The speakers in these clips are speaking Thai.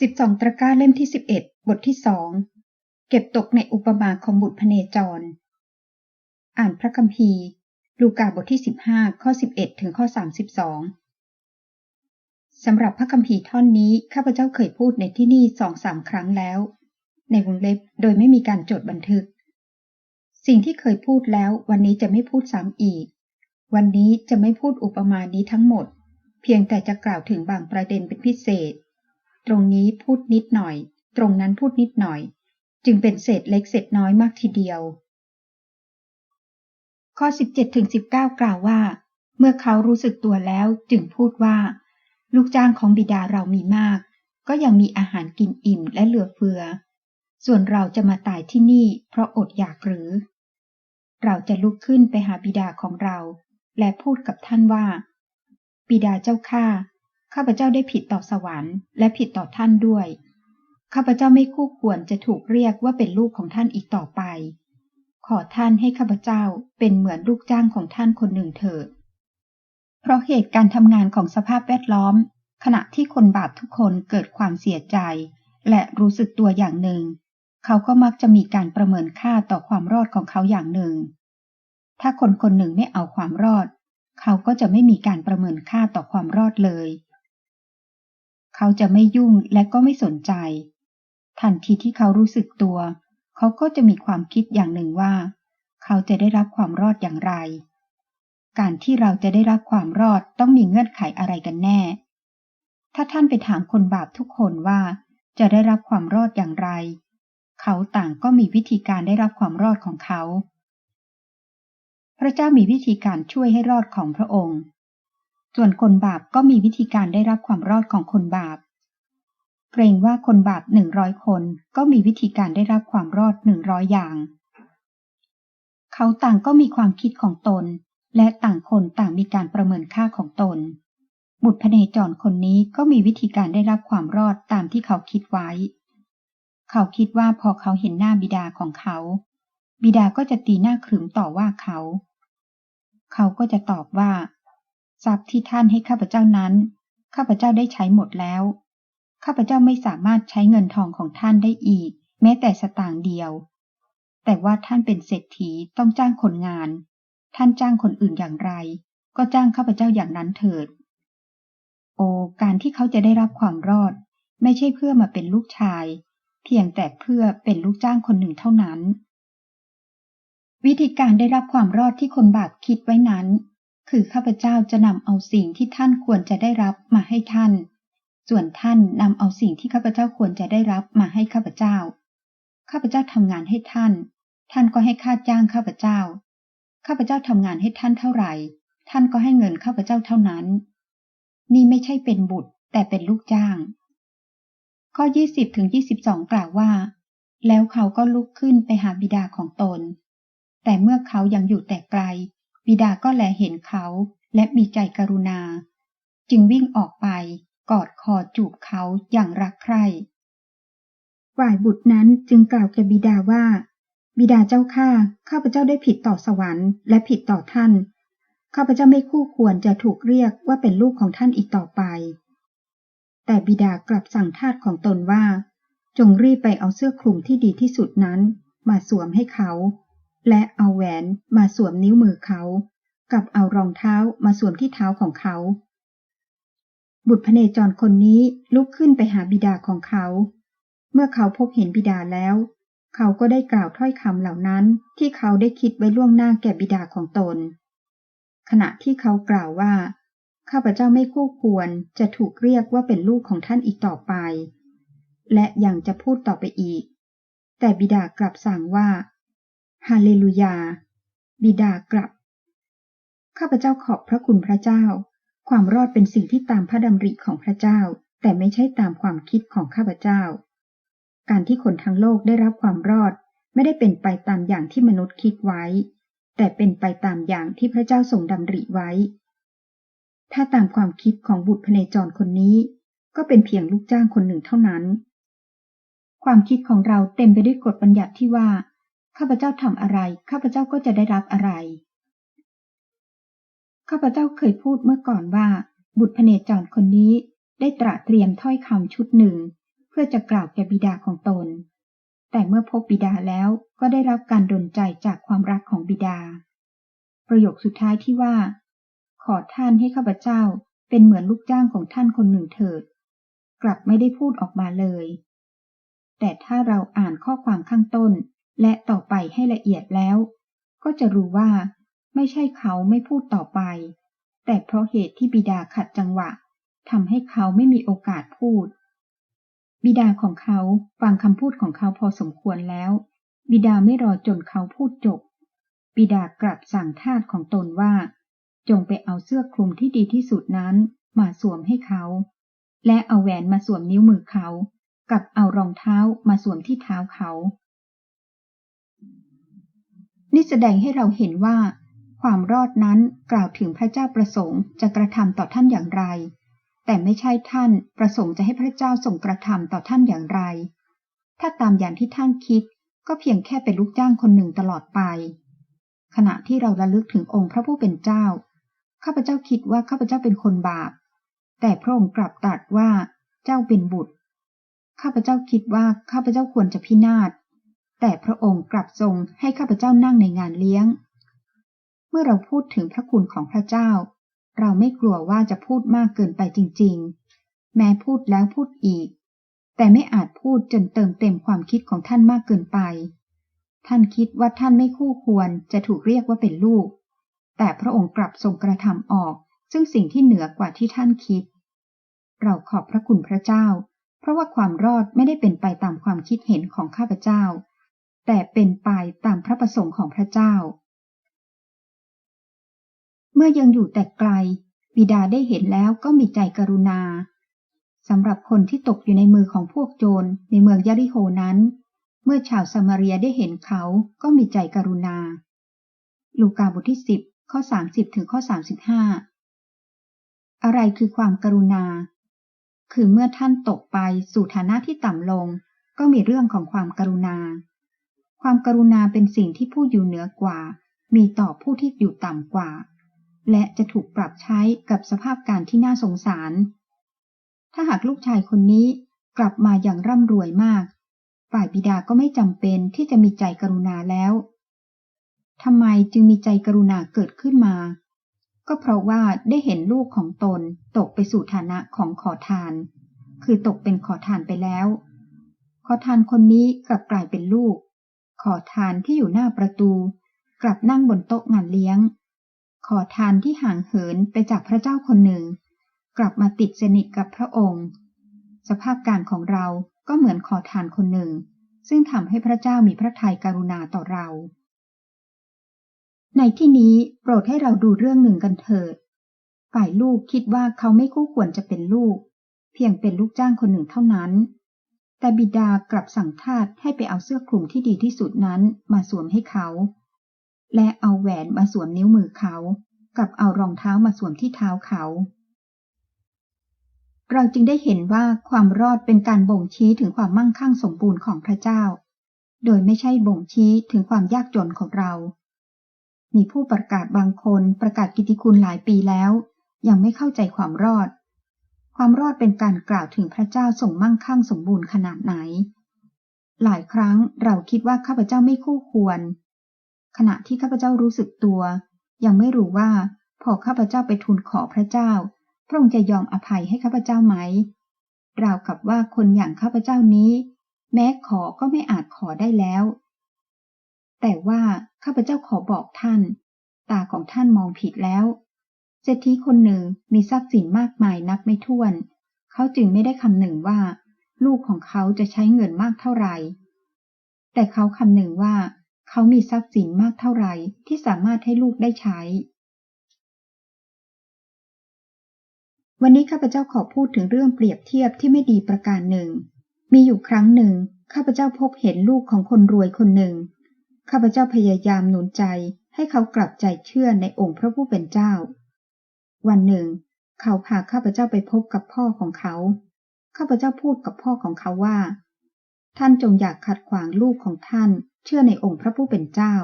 12ตะก้าเล่มที่ 11 บทที่สอง เก็บตกในอุปมาของบุตรพเนจร อ่านพระคัมภีร์ ลูกาบทที่ 15 ข้อ 11 ถึงข้อ 32 สำหรับพระคัมภีร์ท่อนนี้ ข้าพเจ้าเคยพูดในที่นี่สองสามครั้งแล้ว ในวงเล็บโดยไม่มีการจดบันทึก สิ่งที่เคยพูดแล้ว วันนี้จะไม่พูดซ้ำอีก วันนี้จะไม่พูดอุปมานี้ทั้งหมด เพียงแต่จะกล่าวถึงบางประเด็นเป็นพิเศษ ตรงนี้พูดนิดหน่อย ตรงนั้นพูดนิดหน่อย จึงเป็นเศษเล็กเศษน้อยมากทีเดียว ข้อ 17ถึง19 กล่าวว่า เมื่อเขารู้สึกตัวแล้วจึงพูดว่า ลูกจ้างของบิดาเรามีมาก ก็ยังมีอาหารกินอิ่มและเหลือเฟือ ส่วนเราจะมาตายที่นี่เพราะอดอยากหรือ เราจะลุกขึ้นไปหาบิดาของเรา และพูดกับท่านว่า บิดาเจ้าข้า ข้าพเจ้าได้ผิดต่อสวรรค์และผิดต่อท่านด้วย ข้าพเจ้าไม่คู่ควรจะถูกเรียกว่าเป็นลูกของท่านอีกต่อไป ขอท่านให้ข้าพเจ้าเป็นเหมือนลูกจ้างของท่านคนหนึ่งเถิด เพราะเหตุการทำงานของสภาพแวดล้อม ขณะที่คนบาปทุกคนเกิดความเสียใจ และรู้สึกตัวอย่างหนึ่ง เขาก็มักจะมีการประเมินค่าต่อความรอดของเขาอย่างหนึ่ง ถ้าคนคนหนึ่งไม่เอาความรอด เขาก็จะไม่มีการประเมินค่าต่อความรอดเลย เขาจะไม่ยุ่งและก็ไม่สนใจ ทันทีที่เขารู้สึกตัว เขาก็จะมีความคิดอย่างหนึ่งว่า เขาจะได้รับความรอดอย่างไร การที่เราจะได้รับความรอดต้องมีเงื่อนไขอะไรกันแน่ ถ้าท่านไปถามคนบาปทุกคนว่า จะได้รับความรอดอย่างไร เขาต่างก็มีวิธีการได้รับความรอดของเขา พระเจ้ามีวิธีการช่วยให้รอดของพระองค์ ส่วนคนบาปก็มีวิธีการได้รับความรอดของคนบาป เกรงว่าคนบาปหนึ่งร้อยคนก็มีวิธีการได้รับความรอดหนึ่งร้อยอย่าง เขาต่างก็มีความคิดของตน และต่างคนต่างมีการประเมินค่าของตน บุตรพเนจรคนนี้ก็มีวิธีการได้รับความรอดตามที่เขาคิดไว้ เขาคิดว่าพอเขาเห็นหน้าบิดาของเขา บิดาก็จะตีหน้าขรึมต่อว่าเขา เขาก็จะตอบว่า ทรัพย์ที่ท่านให้ข้าพเจ้านั้น ข้าพเจ้าได้ใช้หมดแล้ว ข้าพเจ้าไม่สามารถใช้เงินทองของท่านได้อีก แม้แต่สตางค์เดียว แต่ว่าท่านเป็นเศรษฐีต้องจ้างคนงาน ท่านจ้างคนอื่นอย่างไร ก็จ้างข้าพเจ้าอย่างนั้นเถิด โอการที่เขาจะได้รับความรอด ไม่ใช่เพื่อมาเป็นลูกชาย เพียงแต่เพื่อเป็นลูกจ้างคนหนึ่งเท่านั้นวิธีการได้รับความรอดที่คนบาปคิดไว้นั้น คือข้าพเจ้าจะนำเอาสิ่งที่ท่านควรจะได้รับมาให้ท่าน ส่วนท่านนำเอาสิ่งที่ข้าพเจ้าควรจะได้รับมาให้ข้าพเจ้า ข้าพเจ้าทำงานให้ท่าน ท่านก็ให้ค่าจ้างข้าพเจ้า ข้าพเจ้าทำงานให้ท่านเท่าไหร่ ท่านก็ให้เงินข้าพเจ้าเท่านั้น นี่ไม่ใช่เป็นบุตรแต่เป็นลูกจ้าง ข้อ 20ถึง22 กล่าวว่า แล้วเขาก็ลุกขึ้นไปหาบิดาของตน แต่เมื่อเขายังอยู่แต่ไกล บิดาก็แลเห็นเขาและมีใจกรุณา จึงวิ่งออกไปกอดคอจูบเขาอย่างรักใคร่ฝ่ายบุตรนั้นจึงกล่าวแก่บิดาว่า บิดาเจ้าข้าข้าพเจ้าได้ผิดต่อสวรรค์และผิดต่อท่าน ข้าพเจ้าไม่คู่ควรจะถูกเรียกว่าเป็นลูกของท่านอีกต่อไป แต่บิดากลับสั่งทาสของตนว่า จงรีบไปเอาเสื้อคลุมที่ดีที่สุดนั้น มาสวมให้เขา และเอาแหวนมาสวมนิ้วมือเขา กับเอารองเท้ามาสวมที่เท้าของเขา บุตรพเนจรคนนี้ลุกขึ้นไปหาบิดาของเขา เมื่อเขาพบเห็นบิดาแล้ว เขาก็ได้กล่าวถ้อยคำเหล่านั้นที่เขาได้คิดไว้ล่วงหน้าแก่บิดาของตน ขณะที่เขากล่าวว่า ข้าพเจ้าไม่คู่ควรจะถูกเรียกว่าเป็นลูกของท่านอีกต่อไป และยังจะพูดต่อไปอีก แต่บิดากลับสั่งว่า ฮาเลลูยา บิดากลับ ข้าพเจ้าขอบพระคุณพระเจ้า ความรอดเป็นสิ่งที่ตามพระดำริของพระเจ้า แต่ไม่ใช่ตามความคิดของข้าพเจ้า การที่คนทั้งโลกได้รับความรอดไม่ได้เป็นไปตามอย่างที่มนุษย์คิดไว้ แต่เป็นไปตามอย่างที่พระเจ้าทรงดำริไว้ ถ้าตามความคิดของบุตรพเนจรคนนี้ ก็เป็นเพียงลูกจ้างคนหนึ่งเท่านั้น ความคิดของเราเต็มไปด้วยกฎบัญญัติที่ว่า ข้าพเจ้าทำอะไร ข้าพเจ้าก็จะได้รับอะไร ข้าพเจ้าเคยพูดเมื่อก่อนว่า บุตรพเนจรคนนี้ได้ตระเตรียมถ้อยคำชุดหนึ่ง เพื่อจะกล่าวแก่บิดาของตน แต่เมื่อพบบิดาแล้วก็ได้รับการดลใจจากความรักของบิดา ประโยคสุดท้ายที่ว่า ขอท่านให้ข้าพเจ้าเป็นเหมือนลูกจ้างของท่านคนหนึ่งเถิด กลับไม่ได้พูดออกมาเลย แต่ถ้าเราอ่านข้อความข้างต้น และต่อไปให้ละเอียดแล้ว ก็จะรู้ว่า ไม่ใช่เขาไม่พูดต่อไป แต่เพราะเหตุที่บิดาขัดจังหวะทำให้เขาไม่มีโอกาสพูด บิดาของเขาฟังคำพูดของเขาพอสมควรแล้ว บิดาไม่รอจนเขาพูดจบ บิดากลับสั่งทาสของตนว่า จงไปเอาเสื้อคลุมที่ดีที่สุดนั้นมาสวมให้เขา และเอาแหวนมาสวมนิ้วมือเขา กับเอารองเท้ามาสวมที่เท้าเขา นี่แสดงให้เราเห็นว่า ความรอดนั้นกล่าวถึงพระเจ้าประสงค์จะกระทำต่อท่านอย่างไร แต่ไม่ใช่ท่านประสงค์จะให้พระเจ้าส่งกระทำต่อท่านอย่างไร ถ้าตามอย่างที่ท่านคิดก็เพียงแค่เป็นลูกจ้างคนหนึ่งตลอดไป ขณะที่เราระลึกถึงองค์พระผู้เป็นเจ้า ข้าพเจ้าคิดว่าข้าพเจ้าเป็นคนบาป แต่พระองค์กลับตรัสว่า เจ้าเป็นบุตร ข้าพเจ้าคิดว่าข้าพเจ้าควรจะพินาศ แต่พระองค์กลับทรงให้ข้าพเจ้านั่งในงานเลี้ยง เมื่อเราพูดถึงพระคุณของพระเจ้า เราไม่กลัวว่าจะพูดมากเกินไปจริง ๆ แม้พูดแล้วพูดอีก แต่ไม่อาจพูดจนเติมเต็มความคิดของท่านมากเกินไป ท่านคิดว่าท่านไม่คู่ควรจะถูกเรียกว่าเป็นลูก แต่พระองค์กลับทรงกระทำออก ซึ่งสิ่งที่เหนือกว่าที่ท่านคิด เราขอบพระคุณพระเจ้า เพราะว่าความรอดไม่ได้เป็นไปตามความคิดเห็นของข้าพเจ้า แต่เป็นไปตามพระประสงค์ของพระเจ้า เมื่อยังอยู่แต่ไกล บิดาได้เห็นแล้วก็มีใจกรุณาสำหรับคนที่ตกอยู่ในมือของพวกโจรในเมืองยาริโฮนั้น เมื่อชาวซามารียได้เห็นเขาก็มีใจกรุณา ลูกาบทที่สิบข้อสามสิบถึงข้อสามสิบห้าอะไรคือความกรุณา คือเมื่อท่านตกไปสู่ฐานะที่ต่ำลง ก็มีเรื่องของความกรุณา ความกรุณาเป็นสิ่งที่ผู้อยู่เหนือกว่า มีต่อผู้ที่อยู่ต่ำกว่า และจะถูกปรับใช้กับสภาพการที่น่าสงสาร ถ้าหากลูกชายคนนี้กลับมาอย่างร่ำรวยมาก ฝ่ายบิดาก็ไม่จำเป็นที่จะมีใจกรุณาแล้วทำไมจึงมีใจกรุณาเกิดขึ้นมา ก็เพราะว่าได้เห็นลูกของตนตกไปสู่ฐานะของขอทาน คือตกเป็นขอทานไปแล้ว ขอทานคนนี้กลับกลายเป็นลูก ขอทานที่อยู่หน้าประตู กลับนั่งบนโต๊ะงานเลี้ยง ขอทานที่ห่างเหินไปจากพระเจ้าคนหนึ่ง กลับมาติดสนิทกับพระองค์ สภาพการของเราก็เหมือนขอทานคนหนึ่ง ซึ่งทำให้พระเจ้ามีพระทัยกรุณาต่อเรา ในที่นี้โปรดให้เราดูเรื่องหนึ่งกันเถิด ฝ่ายลูกคิดว่าเขาไม่คู่ควรจะเป็นลูก เพียงเป็นลูกจ้างคนหนึ่งเท่านั้น แต่บิดากลับสั่งทาสให้ไปเอาเสื้อคลุมที่ดีที่สุดนั้นมาสวมให้เขา และเอาแหวนมาสวมนิ้วมือเขา กับเอารองเท้ามาสวมที่เท้าเขา เราจึงได้เห็นว่าความรอดเป็นการบ่งชี้ถึงความมั่งคั่งสมบูรณ์ของพระเจ้า โดยไม่ใช่บ่งชี้ถึงความยากจนของเรา มีผู้ประกาศบางคนประกาศกิติคุณหลายปีแล้ว ยังไม่เข้าใจความรอด ความรอดเป็นการกล่าวถึงพระเจ้าส่งมั่งคั่งสมบูรณ์ขนาดไหน หลายครั้งเราคิดว่าข้าพเจ้าไม่คู่ควร ขณะที่ข้าพเจ้ารู้สึกตัว ยังไม่รู้ว่า พอข้าพเจ้าไปทูลขอพระเจ้า พระองค์จะยอมอภัยให้ข้าพเจ้าไหมราวกับว่าคนอย่างข้าพเจ้านี้ แม้ขอก็ไม่อาจขอได้แล้ว แต่ว่าข้าพเจ้าขอบอกท่าน ตาของท่านมองผิดแล้ว เศรษฐีคนหนึ่งมีทรัพย์สินมากมายนับไม่ถ้วน เขาจึงไม่ได้คำหนึ่งว่า ลูกของเขาจะใช้เงินมากเท่าไหร่ แต่เขาคำหนึ่งว่า เขามีทรัพย์สินมากเท่าไหร่ที่สามารถให้ลูกได้ใช้ วันนี้ข้าพเจ้าขอพูดถึงเรื่องเปรียบเทียบที่ไม่ดีประการหนึ่ง มีอยู่ครั้งหนึ่งข้าพเจ้าพบเห็นลูกของคนรวยคนหนึ่ง ข้าพเจ้าพยายามหนุนใจให้เขากลับใจเชื่อในองค์พระผู้เป็นเจ้า วันหนึ่ง เขาพาข้าพเจ้าไปพบกับพ่อของเขา ข้าพเจ้าพูดกับพ่อของเขาว่า ท่านจงอยากขัดขวางลูกของท่าน เชื่อในองค์พระผู้เป็นเจ้า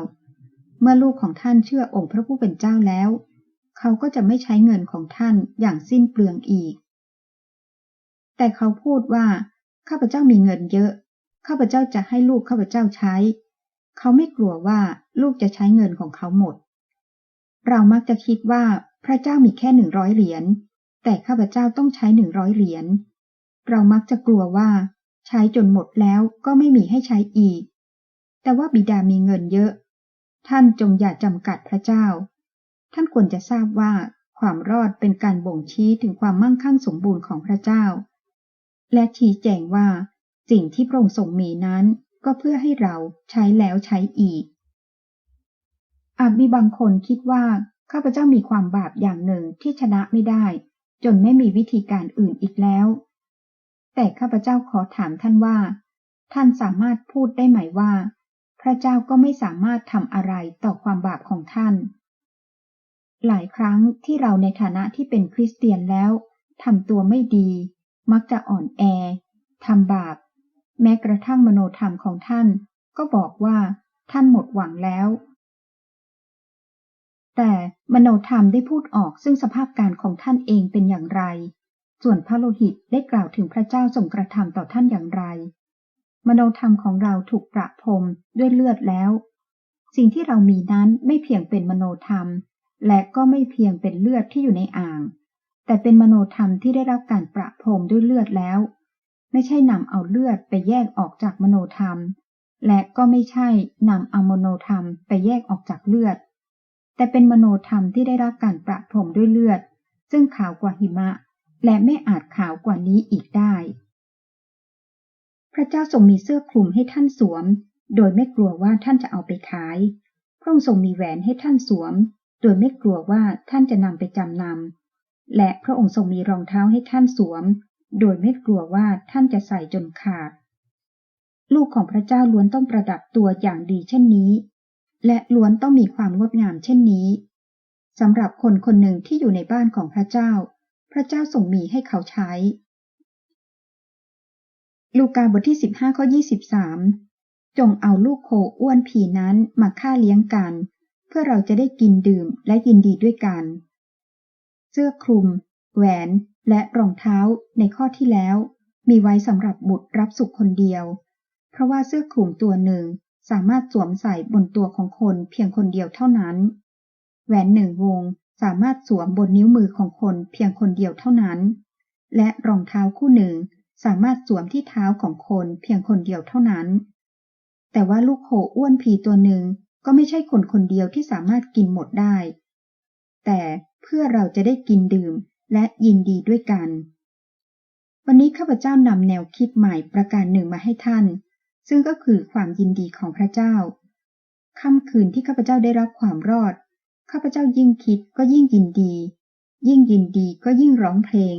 เมื่อลูกของท่านเชื่อองค์พระผู้เป็นเจ้าแล้ว เขาก็จะไม่ใช้เงินของท่านอย่างสิ้นเปลืองอีก แต่เขาพูดว่า ข้าพเจ้ามีเงินเยอะ ข้าพเจ้าจะให้ลูกข้าพเจ้าใช้ เขาไม่กลัวว่าลูกจะใช้เงินของเขาหมดเรามักจะคิดว่า พระเจ้ามีแค่หนึ่งร้อยเหรียญ แต่ข้าพเจ้าต้องใช้หนึ่งร้อยเหรียญ เรามักจะกลัวว่าใช้จนหมดแล้วก็ไม่มีให้ใช้อีก แต่ว่าบิดามีเงินเยอะ ท่านจงอย่าจำกัดพระเจ้า ท่านควรจะทราบว่าความรอดเป็นการบ่งชี้ถึงความมั่งคั่งสมบูรณ์ของพระเจ้า และชี้แจงว่าสิ่งที่พระองค์ทรงมีนั้นก็เพื่อให้เราใช้แล้วใช้อีกอาจมีบางคนคิดว่า ข้าพเจ้ามีความบาปอย่างหนึ่งที่ชนะไม่ได้ จนไม่มีวิธีการอื่นอีกแล้ว แต่ข้าพเจ้าขอถามท่านว่า ท่านสามารถพูดได้ไหมว่า พระเจ้าก็ไม่สามารถทำอะไรต่อความบาปของท่าน หลายครั้งที่เราในฐานะที่เป็นคริสเตียนแล้วทำตัวไม่ดี มักจะอ่อนแอทำบาป แม้กระทั่งมโนธรรมของท่าน ก็บอกว่าท่านหมดหวังแล้ว แต่มโนธรรมได้พูดออกซึ่งสภาพการของท่านเองเป็นอย่างไร ส่วนพระโลหิตได้กล่าวถึงพระเจ้าทรงกระทำต่อท่านอย่างไร มโนธรรมของเราถูกประพรมด้วยเลือดแล้ว สิ่งที่เรามีนั้นไม่เพียงเป็นมโนธรรม และก็ไม่เพียงเป็นเลือดที่อยู่ในอ่าง แต่เป็นมโนธรรมที่ได้รับการประพรมด้วยเลือดแล้ว ไม่ใช่นำเอาเลือดไปแยกออกจากมโนธรรม และก็ไม่ใช่นำเอามโนธรรมไปแยกออกจากเลือด แต่เป็นมโนธรรมที่ได้รับการประพรมด้วยเลือด ซึ่งขาวกว่าหิมะ และไม่อาจขาวกว่านี้อีกได้ พระเจ้าทรงมีเสื้อคลุมให้ท่านสวม โดยไม่กลัวว่าท่านจะเอาไปขาย พระองค์ทรงมีแหวนให้ท่านสวม โดยไม่กลัวว่าท่านจะนำไปจำนำ และพระองค์ทรงมีรองเท้าให้ท่านสวม โดยไม่กลัวว่าท่านจะใส่จนขาด ลูกของพระเจ้าล้วนต้องประดับตัวอย่างดีเช่นนี้ และล้วนต้องมีความงดงามเช่นนี้สำหรับคนคนหนึ่งที่อยู่ในบ้านของพระเจ้า พระเจ้าทรงมีให้เขาใช้ ลูกาบทที่ 15ข้อ23 จงเอาลูกโคอ้วนผีนั้นมาฆ่าเลี้ยงกัน เพื่อเราจะได้กินดื่มและยินดีด้วยกัน เสื้อคลุม แหวน และรองเท้าในข้อที่แล้ว มีไว้สำหรับบุตรรับสุขคนเดียว เพราะว่าเสื้อคลุมตัวหนึ่ง สามารถสวมใส่บนตัวของคนเพียงคนเดียวเท่านั้น แหวนหนึ่งวงสามารถสวมบนนิ้วมือของคนเพียงคนเดียวเท่านั้น และรองเท้าคู่หนึ่งสามารถสวมที่เท้าของคนเพียงคนเดียวเท่านั้น แต่ว่าลูกโคอ้วนผีตัวหนึ่งก็ไม่ใช่คนคนเดียวที่สามารถกินหมดได้ แต่เพื่อเราจะได้กินดื่มและยินดีด้วยกัน วันนี้ข้าพเจ้านำแนวคิดใหม่ประการหนึ่งมาให้ท่าน ซึ่งก็คือความยินดีของพระเจ้าค่ำคืนที่ข้าพเจ้าได้รับความรอด ข้าพเจ้ายิ่งคิดก็ยิ่งยินดี ยิ่งยินดีก็ยิ่งร้องเพลง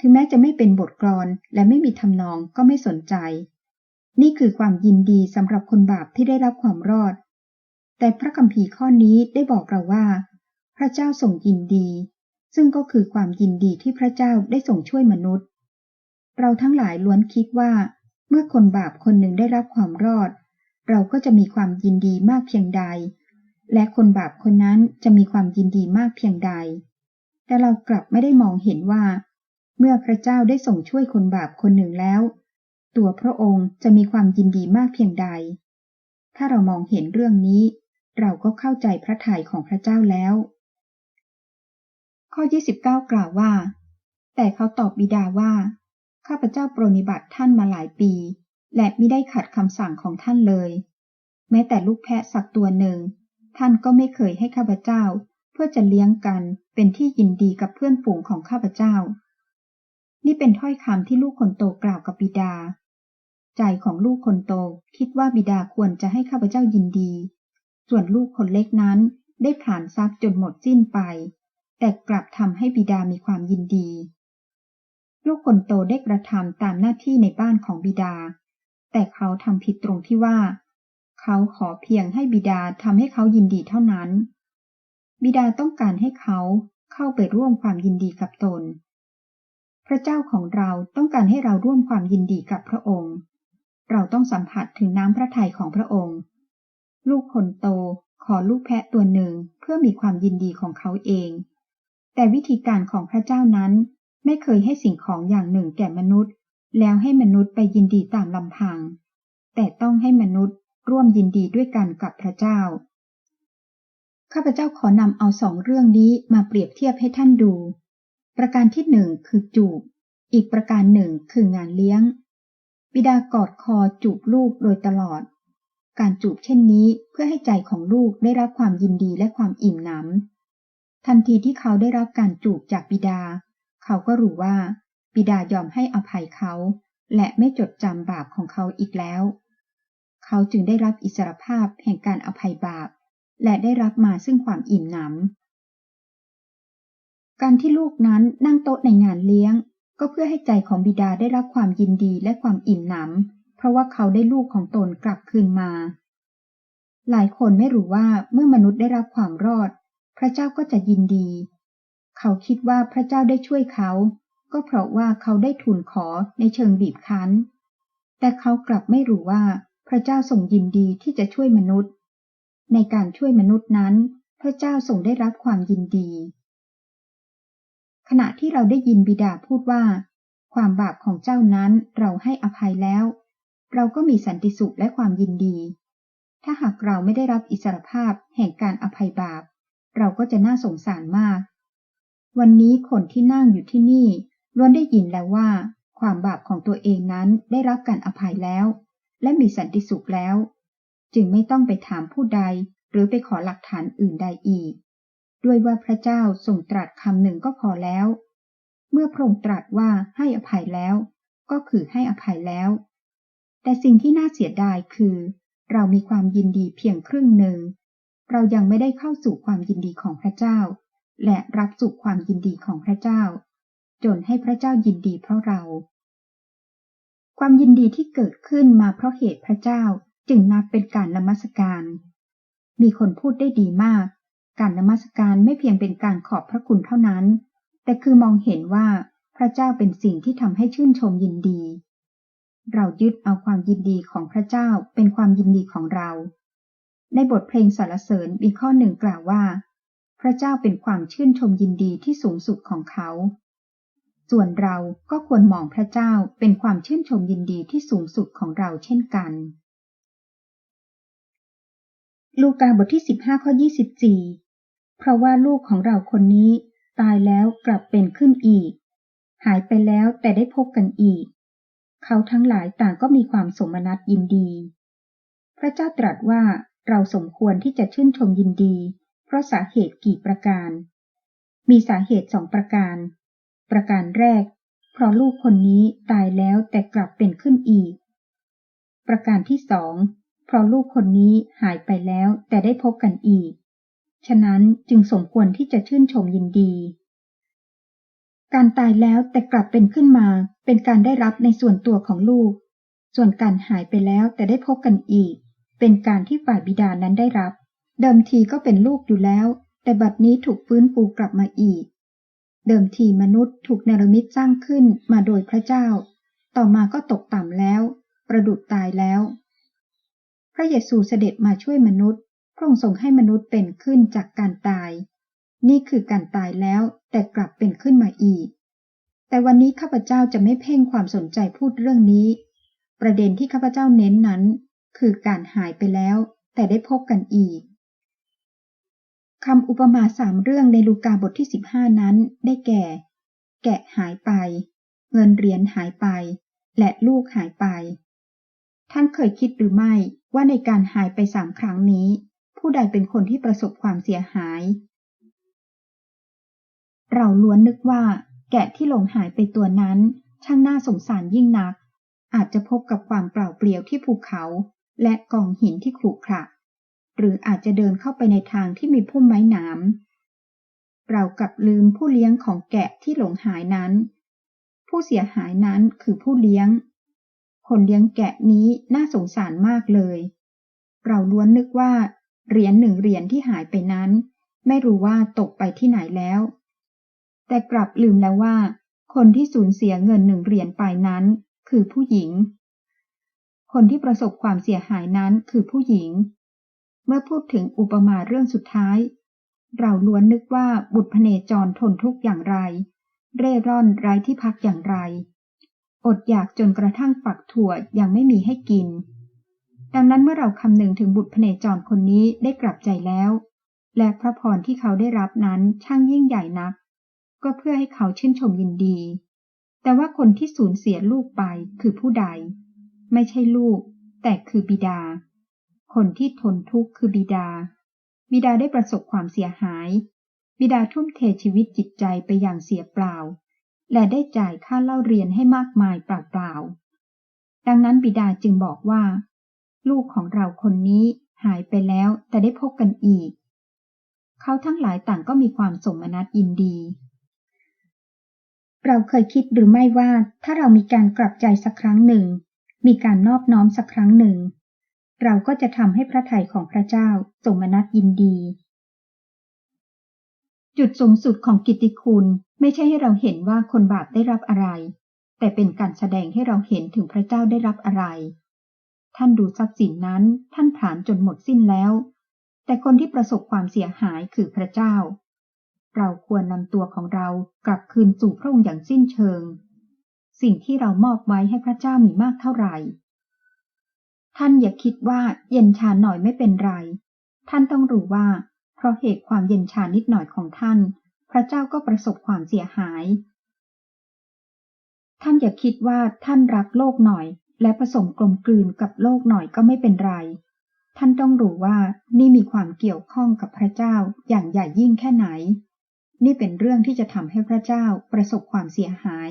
ถึงแม้จะไม่เป็นบทกลอนและไม่มีทำนองก็ไม่สนใจ นี่คือความยินดีสำหรับคนบาปที่ได้รับความรอด แต่พระคัมภีร์ข้อนี้ได้บอกเราว่า พระเจ้าทรงยินดี ซึ่งก็คือความยินดีที่พระเจ้าได้ส่งช่วยมนุษย์ เราทั้งหลายล้วนคิดว่า มื่อคนบาปคนหนึ่งได้รับความรอด เราก็จะมีความยินดีมากเพียงใด และคนบาปคนนั้นจะมีความยินดีมากเพียงใด แต่เรากลับไม่ได้มองเห็นว่า เมื่อพระเจ้าได้ส่งช่วยคนบาปคนหนึ่งแล้ว ตัวพระองค์จะมีความยินดีมากเพียงใด ถ้าเรามองเห็นเรื่องนี้ เราก็เข้าใจพระทัยของพระเจ้าแล้ว ข้อ 29 กล่าวว่า แต่เขาตอบบิดาว่า ข้าพเจ้าปรนิบัติท่านมาหลายปี และไม่ได้ขัดคำสั่งของท่านเลย แม้แต่ลูกแพะสักตัวหนึ่ง ท่านก็ไม่เคยให้ข้าพเจ้า เพื่อจะเลี้ยงกันเป็นที่ยินดีกับเพื่อนฝูงของข้าพเจ้า นี่เป็นถ้อยคำที่ลูกคนโตกล่าวกับบิดา ใจของลูกคนโตคิดว่าบิดาควรจะให้ข้าพเจ้ายินดี ส่วนลูกคนเล็กนั้นได้ผ่านทรัพย์จนหมดสิ้นไป แต่กลับทำให้บิดามีความยินดี ลูกคนโตได้กระทำตามหน้าที่ในบ้านของบิดา แต่เขาทำผิดตรงที่ว่า เขาขอเพียงให้บิดาทำให้เขายินดีเท่านั้น บิดาต้องการให้เขาเข้าไปร่วมความยินดีกับตน พระเจ้าของเราต้องการให้เราร่วมความยินดีกับพระองค์ เราต้องสัมผัสถึงน้ำพระทัยของพระองค์ ลูกคนโตขอลูกแพะตัวหนึ่งเพื่อมีความยินดีของเขาเอง แต่วิธีการของพระเจ้านั้น ไม่เคยให้สิ่งของอย่างหนึ่งแก่มนุษย์ แล้วให้มนุษย์ไปยินดีตามลำพัง แต่ต้องให้มนุษย์ร่วมยินดีด้วยกันกับพระเจ้า ข้าพเจ้าขอนำเอาสองเรื่องนี้มาเปรียบเทียบให้ท่านดู ประการที่หนึ่งคือจูบ อีกประการหนึ่งคืองานเลี้ยง บิดากอดคอจูบลูกโดยตลอด การจูบเช่นนี้เพื่อให้ใจของลูกได้รับความยินดีและความอิ่มหนำทันทีที่เขาได้รับการจูบจากบิดา เขาก็รู้ว่า บิดายอมให้อภัยเขา และไม่จดจำบาปของเขาอีกแล้ว เขาจึงได้รับอิสรภาพแห่งการอภัยบาป และได้รับมาซึ่งความอิ่มหนำการที่ลูกนั้นนั่งโต๊ะในงานเลี้ยง ก็เพื่อให้ใจของบิดาได้รับความยินดีและความอิ่มหนำเพราะว่าเขาได้ลูกของตนกลับคืนมา หลายคนไม่รู้ว่าเมื่อมนุษย์ได้รับความรอด พระเจ้าก็จะยินดี เขาคิดว่าพระเจ้าได้ช่วยเขา ก็เพราะว่าเขาได้ทูลขอในเชิงบีบคั้น แต่เขากลับไม่รู้ว่าพระเจ้าทรงยินดีที่จะช่วยมนุษย์ ในการช่วยมนุษย์นั้น พระเจ้าทรงได้รับความยินดี ขณะที่เราได้ยินบิดาพูดว่า ความบาปของเจ้านั้นเราให้อภัยแล้ว เราก็มีสันติสุขและความยินดี ถ้าหากเราไม่ได้รับอิสรภาพแห่งการอภัยบาป เราก็จะน่าสงสารมาก วันนี้คนที่นั่งอยู่ที่นี่ล้วนได้ยินแล้วว่า ความบาปของตัวเองนั้นได้รับการอภัยแล้ว และมีสันติสุขแล้ว จึงไม่ต้องไปถามผู้ใดหรือไปขอหลักฐานอื่นใดอีก ด้วยว่าพระเจ้าทรงตรัสคำหนึ่งก็พอแล้ว เมื่อพระองค์ตรัสว่าให้อภัยแล้ว ก็คือให้อภัยแล้ว แต่สิ่งที่น่าเสียดายคือ เรามีความยินดีเพียงครึ่งหนึ่ง เรายังไม่ได้เข้าสู่ความยินดีของพระเจ้า และรับสุขความยินดีของพระเจ้า จนให้พระเจ้ายินดีเพราะเรา ความยินดีที่เกิดขึ้นมาเพราะเหตุพระเจ้าจึงนับเป็นการนมัสการ มีคนพูดได้ดีมาก การนมัสการไม่เพียงเป็นการขอบพระคุณเท่านั้น แต่คือมองเห็นว่าพระเจ้าเป็นสิ่งที่ทำให้ชื่นชมยินดี เรายึดเอาความยินดีของพระเจ้าเป็นความยินดีของเรา ในบทเพลงสรรเสริญมีข้อหนึ่งกล่าวว่า พระเจ้าเป็นความชื่นชมยินดีที่สูงสุดของเขา ส่วนเราก็ควรมองพระเจ้าเป็นความชื่นชมยินดีที่สูงสุดของเราเช่นกัน ลูกาบทที่ 15ข้อ24 เพราะว่าลูกของเราคนนี้ ตายแล้วกลับเป็นขึ้นอีก หายไปแล้วแต่ได้พบกันอีก เขาทั้งหลายต่างก็มีความสมนัตยินดี พระเจ้าตรัสว่าเราสมควรที่จะชื่นชมยินดี ราะสาเหตุกี่ประการ มีสาเหตุสองประการ ประการแรก เพราะลูกคนนี้ตายแล้วแต่กลับเป็นขึ้นอีก ประการที่สอง เพราะลูกคนนี้หายไปแล้วแต่ได้พบกันอีก ฉะนั้นจึงสมควรที่จะชื่นชมยินดี การตายแล้วแต่กลับเป็นขึ้นมาเป็นการได้รับในส่วนตัวของลูก ส่วนการหายไปแล้วแต่ได้พบกันอีก เป็นการที่ฝ่ายบิดานั้นได้รับ เดิมทีก็เป็นลูกอยู่แล้ว แต่บัดนี้ถูกฟื้นฟูกลับมาอีก เดิมทีมนุษย์ถูกเนรมิตสร้างขึ้นมาโดยพระเจ้า ต่อมาก็ตกต่ำแล้ว ประดุดตายแล้ว พระเยซูเสด็จมาช่วยมนุษย์พระองค์ทรงให้มนุษย์เป็นขึ้นจากการตาย นี่คือการตายแล้วแต่กลับเป็นขึ้นมาอีก แต่วันนี้ข้าพเจ้าจะไม่เพ่งความสนใจพูดเรื่องนี้ ประเด็นที่ข้าพเจ้าเน้นนั้น คือการหายไปแล้ว แต่ได้พบกันอีก คำอุปมาสามเรื่องในลูกาบทที่ 15 นั้น ได้แก่ แกะหายไป เงินเหรียญหายไป และลูกหายไป ท่านเคยคิดหรือไม่ว่าในการหายไปสามครั้งนี้ ผู้ใดเป็นคนที่ประสบความเสียหาย เราล้วนนึกว่า แกะที่หลงหายไปตัวนั้น ช่างน่าสงสารยิ่งนัก อาจจะพบกับความเปล่าเปลี่ยวที่ภูเขา และกองหินที่ขรุขระ หรืออาจจะเดินเข้าไปในทางที่มีพุ่มไม้หนามเรากลับลืมผู้เลี้ยงของแกะที่หลงหายนั้น ผู้เสียหายนั้นคือผู้เลี้ยง คนเลี้ยงแกะนี้น่าสงสารมากเลย เราล้วนนึกว่า เหรียญหนึ่งเหรียญที่หายไปนั้น ไม่รู้ว่าตกไปที่ไหนแล้ว แต่กลับลืมแล้วว่า คนที่สูญเสียเงินหนึ่งเหรียญไปนั้น คือผู้หญิง คนที่ประสบความเสียหายนั้นคือผู้หญิง เมื่อพูดถึงอุปมาเรื่องสุดท้าย เราล้วนนึกว่าบุตรพเนจรทนทุกข์อย่างไร เร่ร่อนไร้ที่พักอย่างไร อดอยากจนกระทั่งฝักถั่วยังไม่มีให้กิน ดังนั้นเมื่อเราคำนึงถึงบุตรพเนจรคนนี้ได้กลับใจแล้ว และพระพรที่เขาได้รับนั้นช่างยิ่งใหญ่นัก ก็เพื่อให้เขาชื่นชมยินดี แต่ว่าคนที่สูญเสียลูกไปคือผู้ใด ไม่ใช่ลูก แต่คือบิดา คนที่ทนทุกข์คือบิดา บิดาได้ประสบความเสียหาย บิดาทุ่มเทชีวิตจิตใจไปอย่างเสียเปล่า และได้จ่ายค่าเล่าเรียนให้มากมายเปล่าๆ ดังนั้นบิดาจึงบอกว่า ลูกของเราคนนี้หายไปแล้วแต่ได้พบกันอีก เขาทั้งหลายต่างก็มีความสมนัตยินดี เราเคยคิดหรือไม่ว่าถ้าเรามีการกลับใจสักครั้งหนึ่ง มีการนอบน้อมสักครั้งหนึ่ง เราก็จะทำให้พระทัยของพระเจ้าสมนัตยินดี จุดสูงสุดของกิตติคุณไม่ใช่ให้เราเห็นว่าคนบาปได้รับอะไร แต่เป็นการแสดงให้เราเห็นถึงพระเจ้าได้รับอะไร ท่านดูทรัพย์สินนั้นท่านผลาญจนหมดสิ้นแล้ว แต่คนที่ประสบความเสียหายคือพระเจ้า เราควรนำตัวของเรากลับคืนสู่พระองค์อย่างสิ้นเชิง สิ่งที่เรามอบไว้ให้พระเจ้ามีมากเท่าไหร่ ท่านอย่าคิดว่าเย็นชาหน่อยไม่เป็นไร ท่านต้องรู้ว่า เพราะเหตุความเย็นชานิดหน่อยของท่าน พระเจ้าก็ประสบความเสียหาย ท่านอย่าคิดว่าท่านรักโลกหน่อย และผสมกลมกลืนกับโลกหน่อยก็ไม่เป็นไร ท่านต้องรู้ว่านี่มีความเกี่ยวข้องกับพระเจ้าอย่างใหญ่ยิ่งแค่ไหน นี่เป็นเรื่องที่จะทำให้พระเจ้าประสบความเสียหาย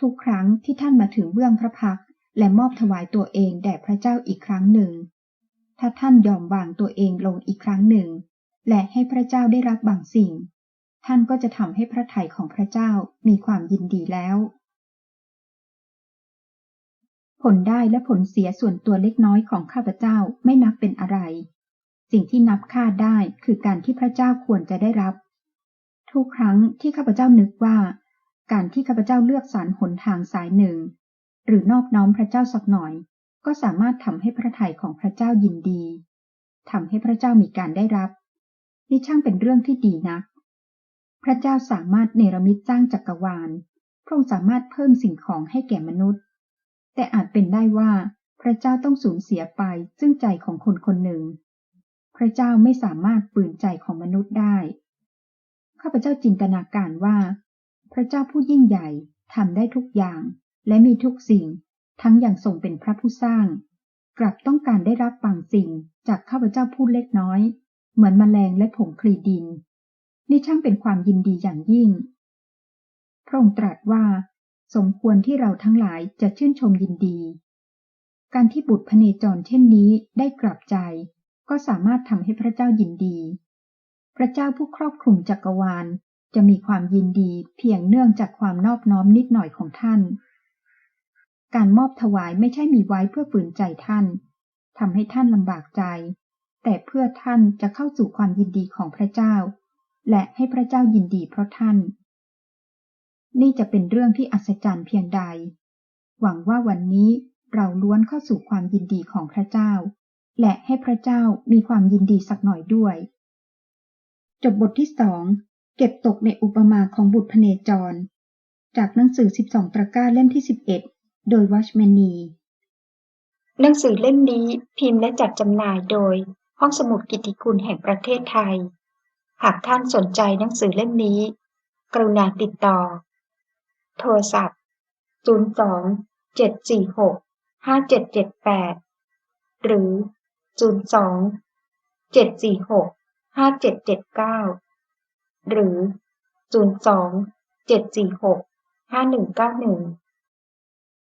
ทุกครั้งที่ท่านมาถึงเบื้องพระพัก และมอบถวายตัวเองแด่พระเจ้าอีกครั้งหนึ่ง ถ้าท่านยอมวางตัวเองลงอีกครั้งหนึ่ง และให้พระเจ้าได้รับบางสิ่ง ท่านก็จะทำให้พระทัยของพระเจ้ามีความยินดีแล้ว ผลได้และผลเสียส่วนตัวเล็กน้อยของข้าพเจ้าไม่นับเป็นอะไร สิ่งที่นับค่าได้คือการที่พระเจ้าควรจะได้รับ ทุกครั้งที่ข้าพเจ้านึกว่า การที่ข้าพเจ้าเลือกสรรหนทางสายหนึ่ง หรือนอบน้อมพระเจ้าสักหน่อย ก็สามารถทำให้พระทัยของพระเจ้ายินดีทำให้พระเจ้ามีการได้รับ นี่ช่างเป็นเรื่องที่ดีนัก พระเจ้าสามารถเนรมิตสร้างจักรวาล พระองค์สามารถเพิ่มสิ่งของให้แก่มนุษย์ แต่อาจเป็นได้ว่าพระเจ้าต้องสูญเสียไปซึ่งใจของคนคนหนึ่ง พระเจ้าไม่สามารถปืนใจของมนุษย์ได้ ข้าพเจ้าจินตนาการว่า พระเจ้าผู้ยิ่งใหญ่ทำได้ทุกอย่าง และมีทุกสิ่ง ทั้งอย่างทรงเป็นพระผู้สร้าง กลับต้องการได้รับบางสิ่งจากข้าพเจ้าผู้เล็กน้อย เหมือนมแมลงและผงคลีดิน นี่ช่างเป็นความยินดีอย่างยิ่ง พระองค์ตรัสว่า สมควรที่เราทั้งหลายจะชื่นชมยินดี การที่บุตรพเนจรเช่นนี้ได้กลับใจ ก็สามารถทำให้พระเจ้ายินดี พระเจ้าผู้ครอบคลุมจักรวาลจะมีความยินดีเพียงเนื่องจากความนอบน้อมนิดหน่อยของท่าน การมอบถวายไม่ใช่มีไว้เพื่อฝืนใจท่านทำให้ท่านลำบากใจ แต่เพื่อท่านจะเข้าสู่ความยินดีของพระเจ้า และให้พระเจ้ายินดีเพราะท่าน นี่จะเป็นเรื่องที่อัศจรรย์เพียงใด หวังว่าวันนี้เราล้วนเข้าสู่ความยินดีของพระเจ้า และให้พระเจ้ามีความยินดีสักหน่อยด้วย จบบทที่สองเก็บตกในอุปมาของบุตรพเนจร จากหนังสือ 12ตะกร้าเล่มที่ 11 โดยวัชแมนี หนังสือเล่มนี้พิมพ์และจัดจำหน่ายโดย ห้องสมุดกิติคุณแห่งประเทศไทย หากท่านสนใจหนังสือเล่มนี้ กรุณาติดต่อ โทรศัพท์ 02 746 5778 หรือ 02 746 5779 หรือ 02 746 5191